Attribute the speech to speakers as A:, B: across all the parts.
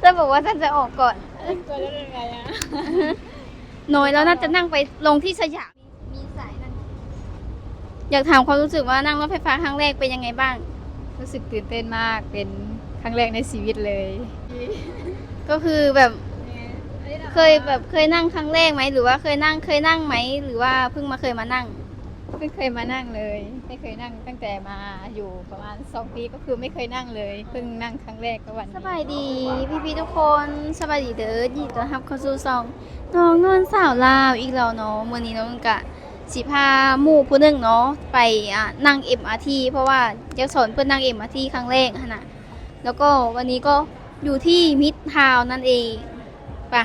A: แล้วบอกว่าท่านจะออกก่อน
B: ก็ได้ยังไงอะ
A: น้อยแล้วน่าจะนั่งไปลงที่สยาม มีสายนั่นอยากถามความรู้สึกว่านั่งรถไฟฟ้าครั้งแรกเป็นยังไงบ้าง
B: รู้สึกตื่นเต้นมากเป็นครั้งแรกในชีวิตเลย
A: ก็คือแบบเคยแบบเคยนั่งครั้งแรกไหมหรือว่าเคยนั่งเคยนั่งไหมหรือว่าเพิ่งมาเคยมานั่ง
B: ไม่เคยมานั่งเลย ไม่เคยนั่งตั้งแต่มาอยู่ประมาณสองปีก็คือไม่เคยนั่งเลยเพิ่งนั่งครั้งแรกก็วัน
A: สบายดีพี่พี่ๆทุกคนสบายดีเด้อยินดีต้อนรับเข้าสู่ซองน้องนวลสาวลาวอีกแล้วเนาะมื้อนี้น้องกะสิพาหมู่ผู้หนึ่งเนาะไปอะนั่ง MRT เพราะว่าจะสอนเพื่อนนั่ง MRT ครั้งแรกนะแล้วก็วันนี้ก็อยู่ที่มิดทาวนั่นเองไปะ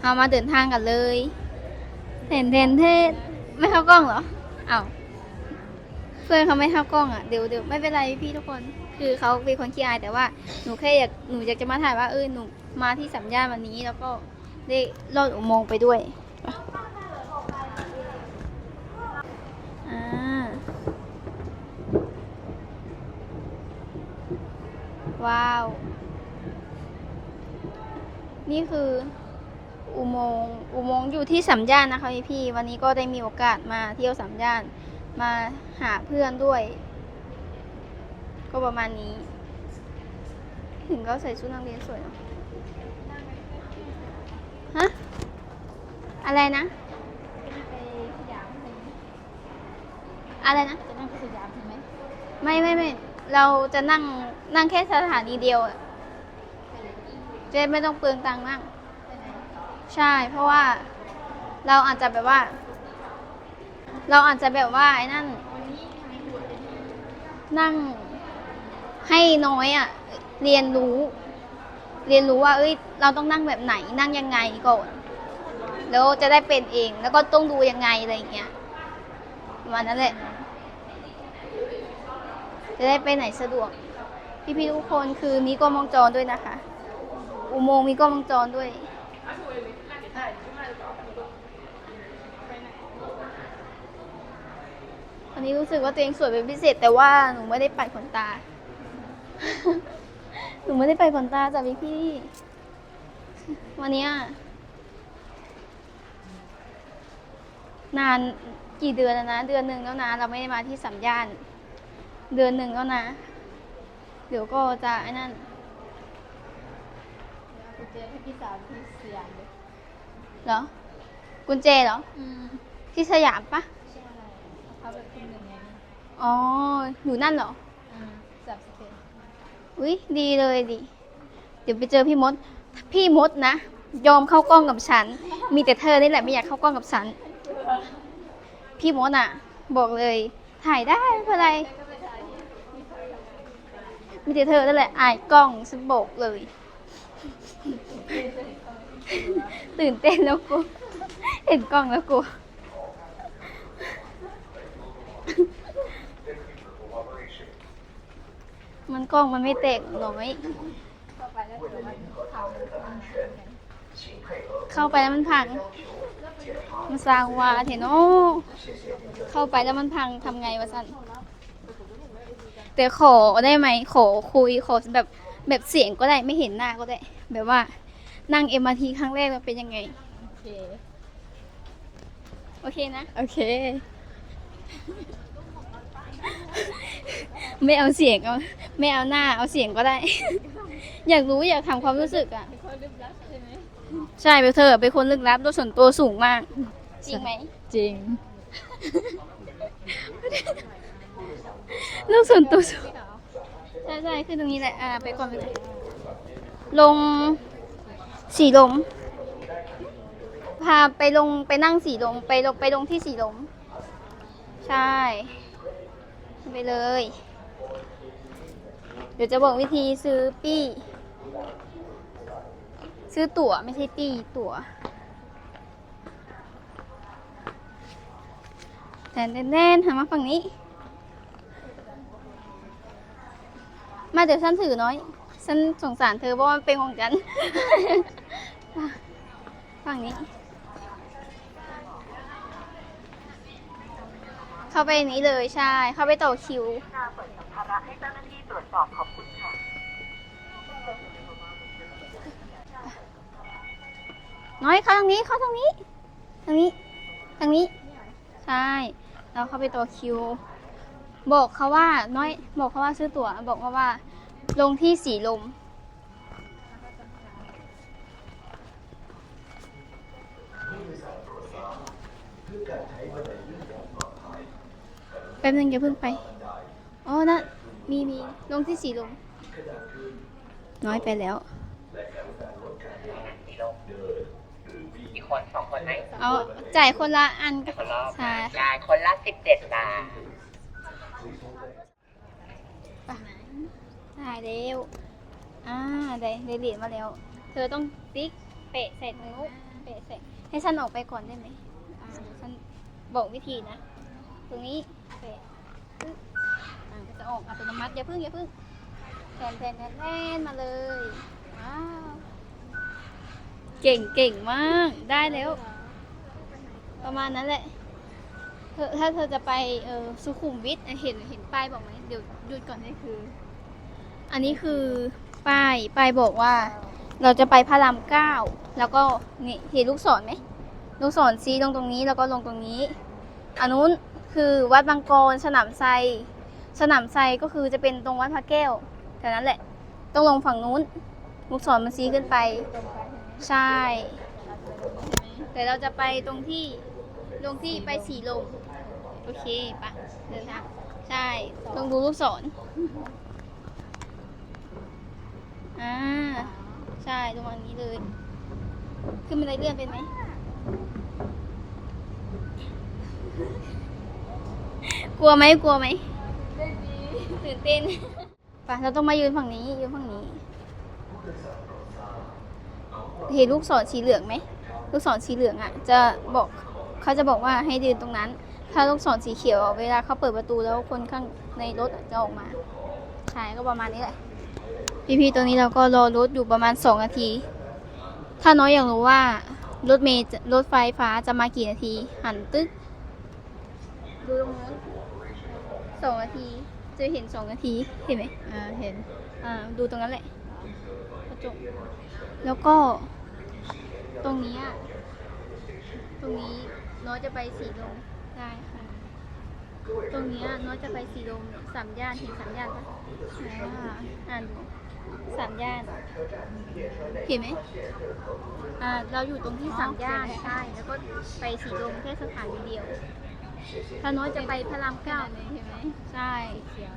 A: เรามาเดินทางกันเลยเห็นเทนเทศไม่เข้ากล้องเหรอ อ้าวเพื่อนเขาไม่เข้ากล้องอะเดี๋ยวเดี๋ยวไม่เป็นไรพี่ทุกคนคือเขาเป็นคนขี้อายแต่ว่าหนูแค่อยากหนูอยากจะมาถ่ายว่าเออหนูมาที่สัมยานวันนี้ แล้วก็ได้ลอดอุโมงค์ไปด้วยว้าว นี่คือ อุโมงค์อุโมงค์อยู่ที่สัมย่านนะคะพี่พี่ๆวันนี้ก็ได้มีโอกาสมาเที่ยวสัมย่าน มาหาเพื่อนด้วย ก็ประมาณนี้ ถึงก็ใส่ชุดนักเรียนสวยเนาะฮะอะไรนะ อะไรนะ
B: จะนั่งไปสยามใช่ไหม
A: ไม่ไม่ไม่เราจะนั่งนั่งแค่สถานีเดียวจะไม่ต้องเปลืองตังค์นั่ง ใช่ เพราะว่าเราอาจจะแบบว่า เราอาจจะแบบว่าไอ้นั่น นั่งให้น้อยอะ เรียนรู้ เรียนรู้ว่า เอ้ย เราต้องนั่งแบบไหนนั่งยังไงก่อนแล้วจะได้เป็นเอง แล้วก็ต้องดูยังไงอะไรอย่างเงี้ยประมาณนั้นแหละ จะได้ไปไหนสะดวก พี่ๆทุกคนคือมีกล้องวงจรด้วยนะคะ อุโมงค์มีกล้องวงจรด้วย วันนี้รู้สึกว่าตัวเองสวยเป็นพิเศษ แต่ว่าหนูไม่ได้ปัดขนตา หนูไม่ได้ปัดขนตาจากพี่พี่ๆวันเนี้ยนานกี่เดือนแล้วนะ เดือนหนึ่งแล้วนะ เราไม่ได้มาที่สัมยาน เดือนหนึ่งแล้วนะ เดี๋ยวก็จะไอ้นั่น
B: เอาไปเจอให้พี่สาวที่สยามเลย
A: เหรอ กุญแจเหรอ
B: อืม
A: ที่สยามปะ
B: ใช่เขาเป็นคนหนึ่งไง
A: อ๋อ อยู่นั่นเหรอ
B: อืมสามสิบเอ็ด
A: อุ้ยดีเลยดิ เดี๋ยวไปเจอพี่มด พี่มดนะ ยอมเข้ากล้องกับฉัน มีแต่เธอนี่แหละไม่อยากเข้ากล้องกับฉัน พี่มดอะ บอกเลย ถ่ายได้ไม่เป็นไร มีแต่เธอนั่นแหละอายกล้องฉันบอกเลย ตื่นเต้นแล้วกู เห็นกล้องแล้วกู มันกล้องมันไม่แตกหรอไหม
B: เข้าไปแล้วเดี๋ยวมันเข้า
A: ไปแล้วมันพัง มันสร้างวาเถอะเนาะเข้าไปแล้วมันพังทำไงวะสันแต่ขอได้ไหม ขอคุย ขอแบบแบบเสียงก็ได้ไม่เห็นหน้าก็ได้ แบบว่า นั่งเอ็มอาทีครั้งแรกมันเป็นยังไง
B: โอเค
A: โอเคนะ
B: โอเค
A: ไม่เอาเสียงเอาไม่เอาหน้าเอาเสียงก็ได้ อยากรู้อยากถามความรู้สึกอะ
B: เป็นคนลึกลับใช่ไหม
A: ใช่เบลเธอเป็นคนลึกลับตัวส่วนตัวสูงมาก จริงไหม
B: จริง
A: โลกส่วนตัวสูง ใช่ใช่คือตรงนี้แหละ อ่า ไปก่อนไปก่อนลง สีลม พาไปลงไปนั่งสีลม ไปลงไปลงที่สีลม ใช่ ไปเลย เดี๋ยวจะบอกวิธีซื้อปี้ ซื้อตั๋วไม่ใช่ปี้ตั๋วแน่นแน่นหันมาฝั่งนี้ มาเดี๋ยวฉันถือน้อย ฉันสงสารเธอเพราะมันเป็นของฉัน ฝั่งนี้ เข้าไปนี้เลยใช่ เข้าไปต่อคิว
C: เปิดสัมภาระให้เจ้าหน้าที่ตรวจสอบขอบคุณค่ะ
A: น้อยเข้าทางนี้เข้าทางนี้ ทางนี้ ทางนี้ ใช่ เราเข้าไปต่อคิว บอกเขาว่าน้อย บอกเขาว่าซื้อตั๋ว บอกเขาว่า ลงที่สีลม แป๊บนึงอย่าเพิ่งไป อ๋อนะมีมีลงที่สีลมน้อยไปแล้ว
C: อีกคนสองคนไหน
A: เอาจ่ายคนละอันก็
C: คนละ
A: ใช่
C: จ่ายคนละสิบเจ็ดบาท
A: ได้แล้วอ่าได้ได้เหรียญมาแล้ว เธอต้องติ๊กเปะใส่นิ้วเปะใส่ให้ฉันออกไปก่อนได้ไหมอ่าเดี๋ยวฉัน บอกวิธีนะ ตรงนี้เปะปึ๊บอ่าก็จะออกอัตโนมัติอย่าพึ่งอย่าพึ่งแทนแทนแทนแทนมาเลยว้าวเก่งเก่งมากได้แล้ว ประมาณนั้นแหละเธอถ้าเธอจะไปเออสุขุมวิทเห็นเห็นป้ายบอกไหมเดี๋ยวหยุดก่อนนี่คือ อันนี้คือป้ายป้ายบอกว่า เราจะไปพระรามเก้าแล้วก็นี่เห็นลูกศรไหม ลูกศรชี้ลงตรงนี้แล้วก็ลงตรงนี้ อันนู้นคือวัดบางกรสนามไทรสนามไทรก็คือจะเป็นตรงวัดพระแก้วแต่นั้นแหละ ต้องลงฝั่งนู้น ลูกศรมันชี้ขึ้นไป ใช่ แต่เราจะไปตรงที่ลงที่ไปสีลมโอเคปะเดินทางใช่ต้องดูลูกศรอ่าใช่ตรงนี้เลย ขึ้นบันไดเลื่อนเป็นไหม กลัวไหมกลัวไหมตื่นเต้นปะเราต้องมายืนฝั่งนี้ยืนฝั่งนี้ เห็นลูกศรสีเหลืองไหมลูกศรสีเหลืองอะ จะบอกเขาจะบอกว่าให้ยืนตรงนั้น ถ้าลูกศรสีเขียวอะเวลาเขาเปิดประตูแล้วคนข้างในรถอะจะออกมาใช่ก็ประมาณนี้แหละพี่ๆตัวนี้เราก็รอรถอยู่ประมาณสองนาที ถ้าน้อยอยากรู้ว่า รถเมล์จะรถไฟฟ้าจะมากี่นาที หันตึ๊กดูตรงนู้นสองนาที จะเห็นสองนาทีเห็นไหม
B: อ่าเห็น
A: อ่าดูตรงนั้นแหละกระจกแล้วก็ ตรงนี้อะตรงนี้น้อยจะไปสีลมได้ค่ะ ตรงเนี้ยน้อยจะไปสีลมสามย่านเห็นสามย่านปะอ่าอ่านดู สามย่านเห็นไหมอ่าเราอยู่ตรงที่สามย่านใช่แล้วก็ไปสีลมแค่สถานีเดียวถ้าน้อยจะไปพระรามเก้า
B: เห็นไหม
A: ใช่
B: เขียว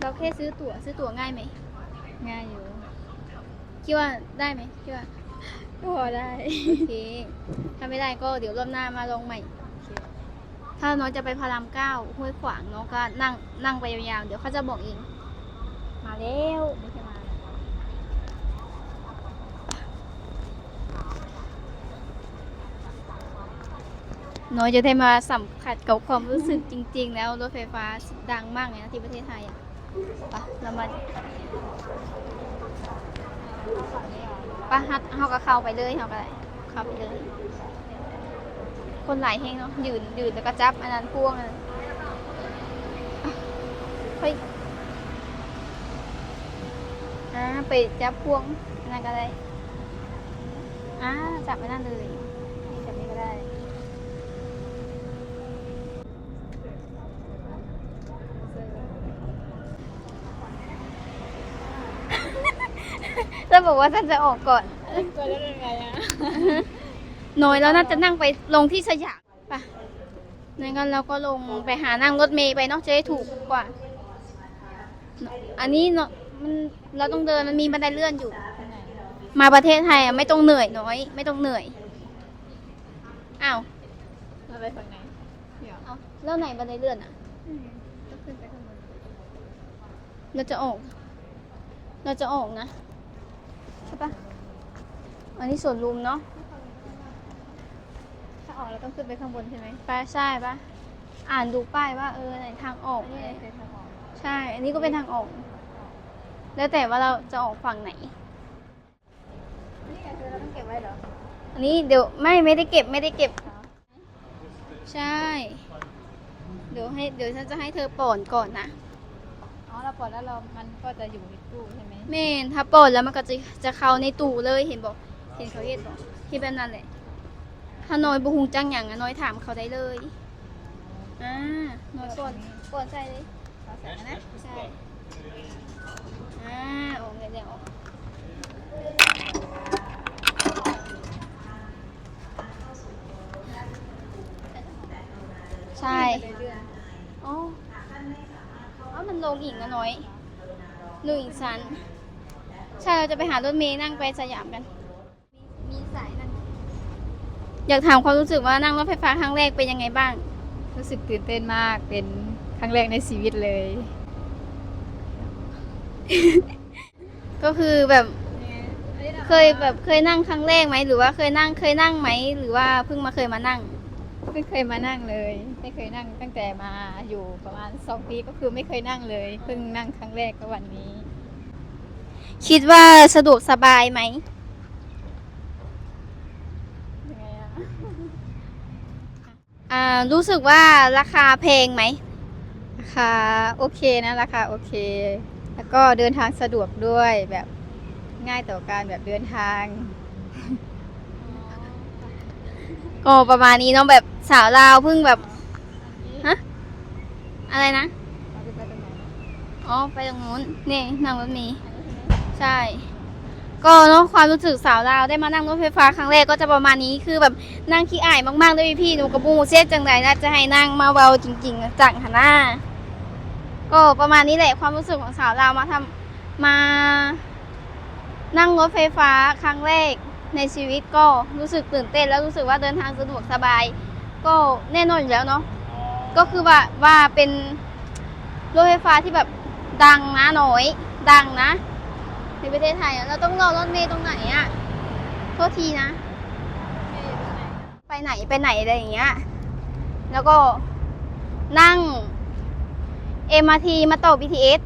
A: เราแค่ซื้อตั๋วซื้อตั๋วง่ายไหม
B: ง่ายอยู่
A: คิดว่าได้ไหมคิดว่า
B: ก็พอได้
A: โอเคถ้าไม่ได้ก็เดี๋ยวรอบหน้ามาลองใหม่ถ้าน้องจะไปพารามเก้าห้วยขวางน้องก็นั่งนั่งไปยาวๆ เดี๋ยวเขาจะบอกเอง มาแล้ว
B: ไม่ใช่มา
A: น้อยจะได้มาสัมผัสกับความรู้สึกจริง ๆ แล้วรถไฟฟ้าดังมากเลยนะที่ประเทศไทยอะไปะเรามาปะฮัดเฮาก็เข้าไปเลยเฮาก็ได้เข้าไปเลย คนหลายแห้งเนาะยืนยืนแล้วก็จับอันนั้นพ่วงอันนั้นเฮ้ยอ่าไปจับพ่วงอันนั้นก็ได้อ่าจับอันนั้นเลยนี่จับนี้ก็ได้ จะบอกว่าฉันจะออกก่อน
B: ก็ได้ยังไงอะ
A: น้อยแล้วน่าจะนั่งไปลงที่สยามปะงั้นก็เราก็ลงไปหานั่งรถเมย์ไปเนาะจะได้ถูกกว่า อันนี้เนาะมันเราต้องเดินมันมีบันไดเลื่อนอยู่ มาประเทศไทยอะไม่ต้องเหนื่อยน้อย ไม่ต้องเหนื่อย อ้าว
B: เราไปฝั่งไหนเดี๋ยว
A: เอาแล้วไหนบันไดเลื่อนอะ
B: ต้องขึ้นไปข้างบน
A: เราจะออก เราจะออกนะ ใช่ปะอันนี้สวนลุมเนาะ
B: ถ้าออกเราต้องขึ้นไปข้างบนใช่ไหม
A: ไปใช่ปะอ่านดูป้ายว่าเออไหนทางออก
B: อันนี้
A: เลย
B: เป็นทางออก
A: ใช่ อันนี้ก็เป็นทางออก แล้วแต่ว่าเราจะออกฝั่งไหน
B: นี่ไงคือเราต้องเก็บไว้เหรอ
A: อันนี้เดี๋ยวไม่ไม่ได้เก็บไม่ได้เก็บ ใช่ เดี๋ยวให้เดี๋ยวฉันจะให้เธอป่อนก่อนนะ
B: อ๋อเราปลดแล้วเรา มันก็จะอยู่ในตู้ใช่ไหม
A: แม่นถ้าป่อนแล้วมันก็จะจะเข้าในตู้เลยเห็นบอกเห็นเขาเฮ็ดบ่ที่แบบนั้นแหละถ้าน้อยบ่ฮู้จังหยังอะน้อยถามเขาได้เลยอ่าน้อยก่อนก่อนใส่เลย
B: เอาใส่นะนะ
A: ใช่อ่าออกเลยเดี๋ยวใช่
B: เรื่อ
A: อ๋ออ๋อ มันลงอีกนะน้อยลงอีกสันใช่ เราจะไปหารถเมย์นั่งไปสยามกัน มีสายนั่งอยากถามความรู้สึกว่านั่งรถไฟฟ้าครั้งแรกเป็นยังไงบ้าง
B: ๆรู้สึกตื่นเต้นมากเป็นครั้งแรกในชีวิตเลย
A: ก็คือแบบเคยแบบเคยนั่งครั้งแรกไหมหรือว่าเคยนั่งเคยนั่งไหมหรือว่าเพิ่งมาเคยมานั่ง
B: ไม่เคยมานั่งเลย ไม่เคยนั่งตั้งแต่มาอยู่ประมาณสองปีก็คือไม่เคยนั่งเลย เพิ่งนั่งครั้งแรกก็วันนี้
A: คิดว่าสะดวกสบายไหม
B: ยังไงอะ
A: อ่ารู้สึกว่าราคาแพงไหม
B: ราคาโอเคนะราคาโอเค แล้วก็เดินทางสะดวกด้วยแบบง่ายต่อการแบบเดินทาง
A: ก็ประมาณนี้เนาะแบบสาวลาวเพิ่งแบบฮะอะไรนะอ๋อไปตรงนู้นนี่นั่งรถเมล์ใช่ ก็เนาะความรู้สึกสาวลาวได้มานั่งรถไฟฟ้าครั้งแรกก็จะประมาณนี้คือแบบนั่งขี้อายมากๆด้วยพี่หนูกับบูเซตจังไดน่าจะให้นั่งมาเบาจริงๆจังหันหน้าก็ประมาณนี้แหละความรู้สึกของสาวลาวมาทำมานั่งรถไฟฟ้าครั้งแรก ในชีวิตก็รู้สึกตื่นเต้นแล้วรู้สึกว่าเดินทางสะดวกสบาย ก็แน่นอนอยู่แล้วเนาะก็คือว่าว่าเป็นรถไฟฟ้าที่แบบดังนะหน่อย ดังนะ ในประเทศไทยอะเราต้องรอรถเมล์ตรงไหนอะโทษทีนะ ไปไหนไปไหนอะไรอย่างเงี้ยแล้วก็นั่ง MRT มาต่อ BTS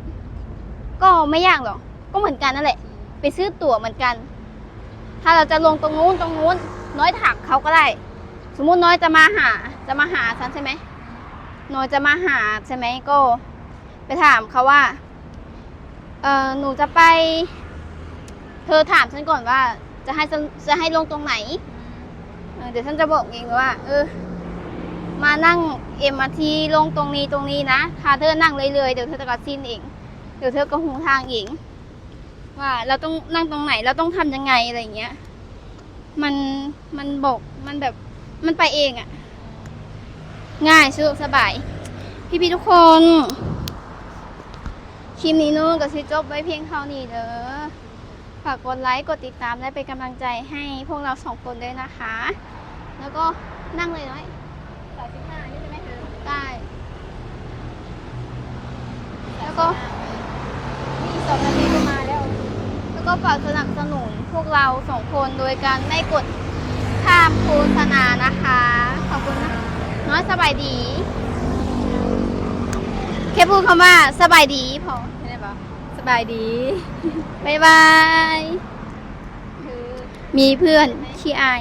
A: ก็ไม่ยากหรอก ก็เหมือนกันนั่นแหละ ไปซื้อตั๋วเหมือนกัน ถ้าเราจะลงตรงนู้นตรงนู้น น้อยถักเขาก็ได้ สมมุติน้อยจะมาหาจะมาหาฉันใช่ไหมน้อยจะมาหาใช่ไหมก็ ไปถามเขาว่าเออหนูจะไป เธอถามฉันก่อนว่า จะให้จะให้ลงตรงไหนเเดี๋ยวฉันจะบอกเองว่า เออ มานั่งเอ็มอาทีลงตรงนี้ตรงนี้นะถ้าเธอนั่งเรื่อยๆเดี๋ยวเธอจะกระซินเอง เดี๋ยวเธอก็หูทางเอง ว่าเราต้องนั่งตรงไหนเราต้องทำยังไงอะไรอย่างเงี้ย มันมันบอกมันแบบมันไปเองอะง่ายสะดวกสบาย พี่ๆทุกคนคลิปนี้นู้นก็สิจบไว้เพียงเท่านี้เด้อฝากกดไลค์กดติดตามและเป็นกำลังใจให้พวกเราสองคนด้วยนะคะ แล้วก็นั่งเลยน้อย
B: สายสิบห้าใช่ไหมเธอ
A: ได้ แล้วก็
B: นี่สองนาทีก็มาแล้ว
A: แล้ว ก็ฝากสนับสนุนพวกเราสองคนโดยการไม่กดข้ามโฆษณานะคะ ขอบคุณนะน้อยสบายดี แค่พูดคำว่าสบายดีพอ
B: ใช่ไหมปะสบายดี
A: บ๊ายบาย มีเพื่อนขี้อาย